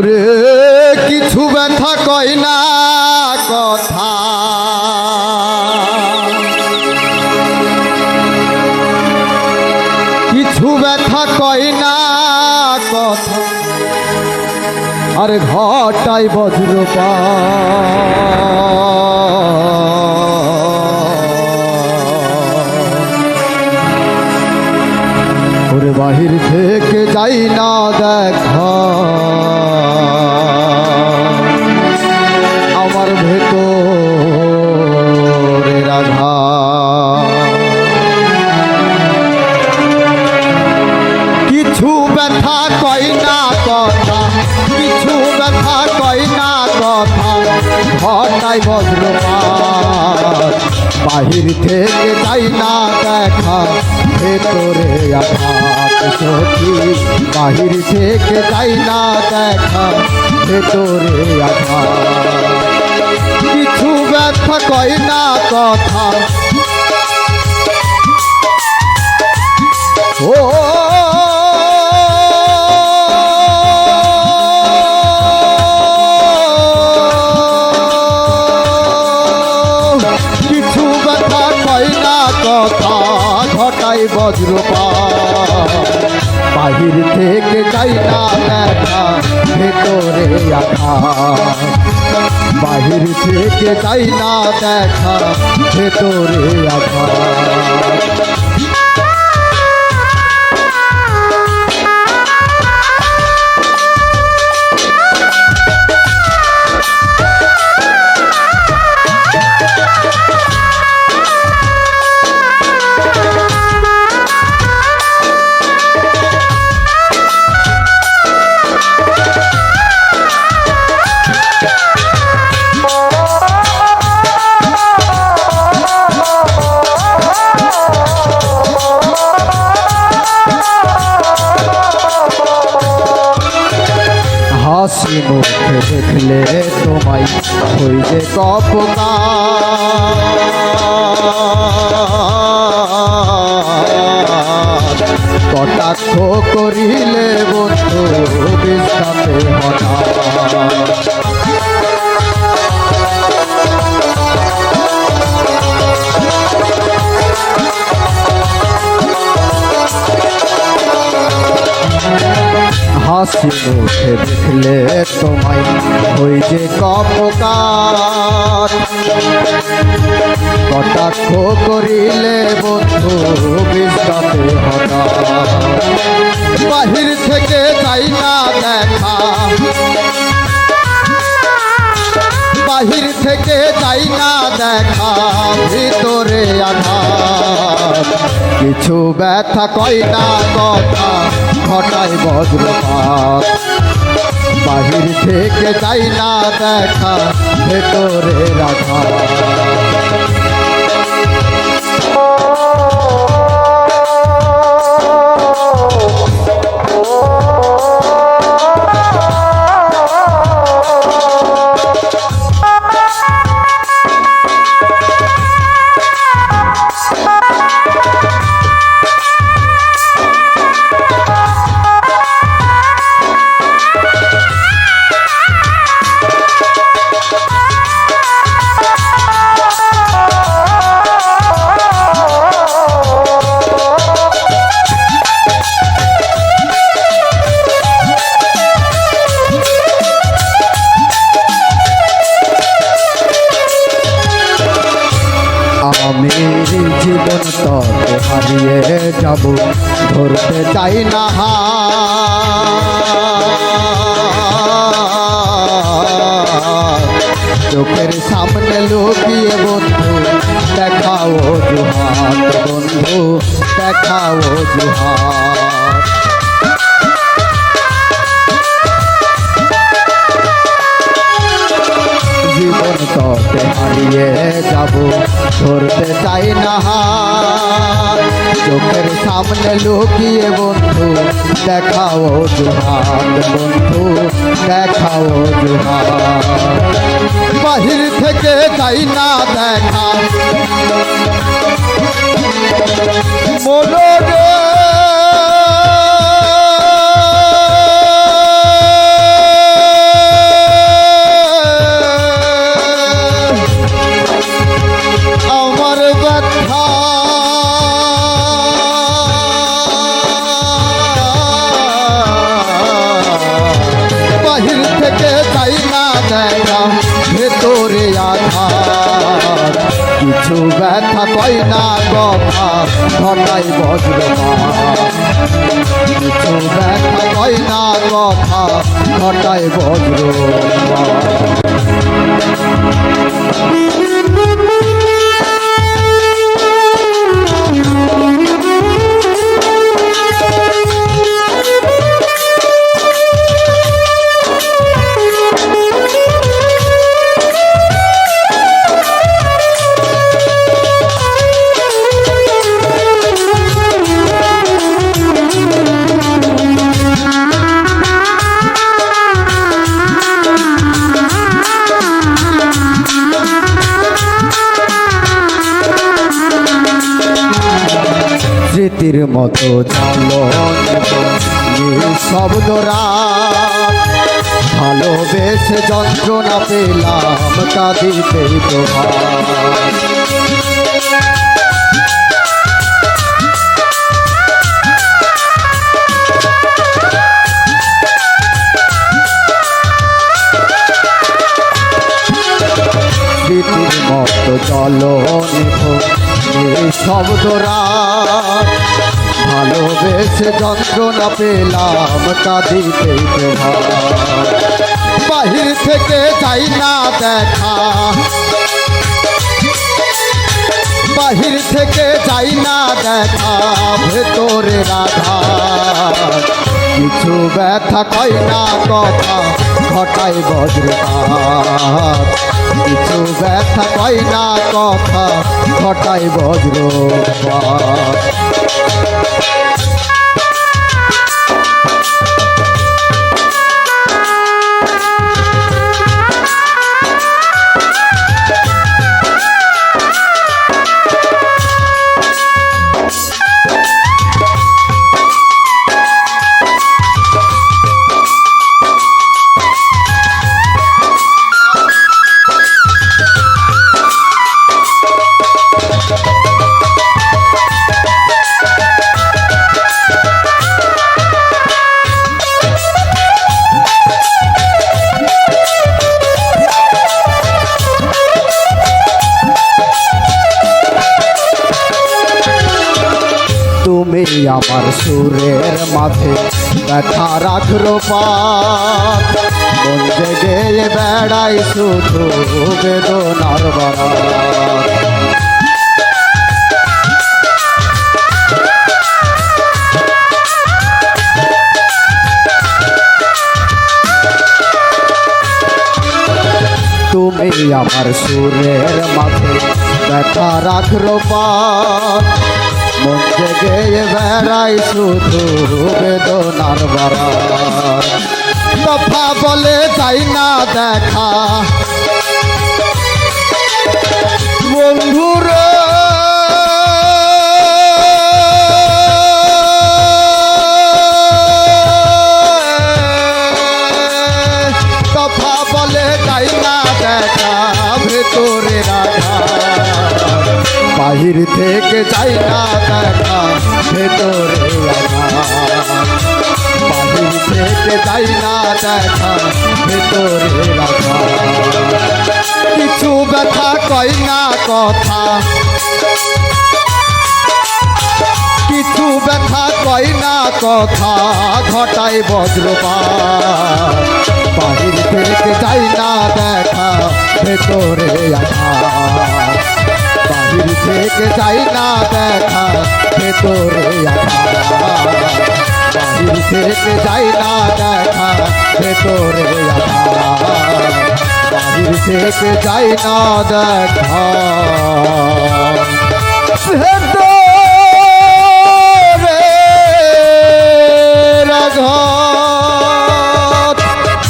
ওরে, কিছু ব্যথা কয় না কথা। কিছু ব্যথা কয় না কথা। আর ঘটাই বজ্রপা ওরে বাহির থেকে যাই না দেখা। থেকে যাই না দেখা ভেতরে আঘাত সখী বাহির থেকে যাই না দেখা ভেতরে আঘাত কিছু ব্যথা কই না কথা ও বজ্রপা বাহির থেকে যাই না দেখা, ভেতরে আঘা বাহির থেকে যাই না দেখা, ভেতরে আঘা হাসি মুখে দেখলে তোমায় হই যে কপকা কটাক্ষ করিলে বন্ধু বিশ্রামে হঠাৎ হাসি মুখে দেখলে তোমায় ওই যে কপকার কটাক্ষ করিলে বন্ধু বিশ্রামে হঠাৎ বাহির থেকে যাই না দেখা। বাহির থেকে যাই না দেখা, ভিতরে আঘাত। কিছু ব্যথা না কথা ঘটাই বজ্রপাত। বাহির থেকে চাই না দেখা ভেতরে রাখা। হারিয়ে যাব ধরতে চাই না হাত। চোখের সামনে লুকিয়ে বন্ধু দেখাও জুহাত বন্ধু দেখাও জুহাত বাহির থেকে যাই না দেখা কিছু ব্যথা কই না কথা ঘটাই বজ্র কিছু ব্যথা কই না কথা ঘটাই বজ্রপাত স্মৃতির মতো শব্দ ভালোবেসে যন্ত্রণা পেলাম কাঁদিতে প্রভাত যন্ত্রণা পেলাম কাঁদিতে বাহির থেকে যাই না দেখা। বাহির থেকে যাই না দেখা, ভেতরে রাধা। কিছু ব্যথা কই না কথা ঘটাই বজ্রপাত। কিছু ব্যথা কই না কথা ঘটাই বজ্রপাত। আমার সুরের মাঝে ব্যথা রাখলো পাত মন জেগে বেড়াই শুধু বেদনার বারাত তুমি আমার সুরের মাঝে ব্যথা রাখলো পাত মন জেগে বেড়াই শুধু বেদনার বারা কথা বলে যাই না দেখা বাহির থেকে যাই না দেখা ভেতরে বাহির থেকে যাই না দেখা ভেতরে কিছু ব্যথা কই না কথা। কিছু ব্যথা কই না কথা ঘটাই বজ্রপাত। বাহির থেকে যাই না দেখা ভেতরে আঘাত বাহির থেকে যাই না দেখা ভেতরে বাহির থেকে যাই না দেখা ভেতরে বাহির থেকে যাই না দেখা। ভেতরে রাঘা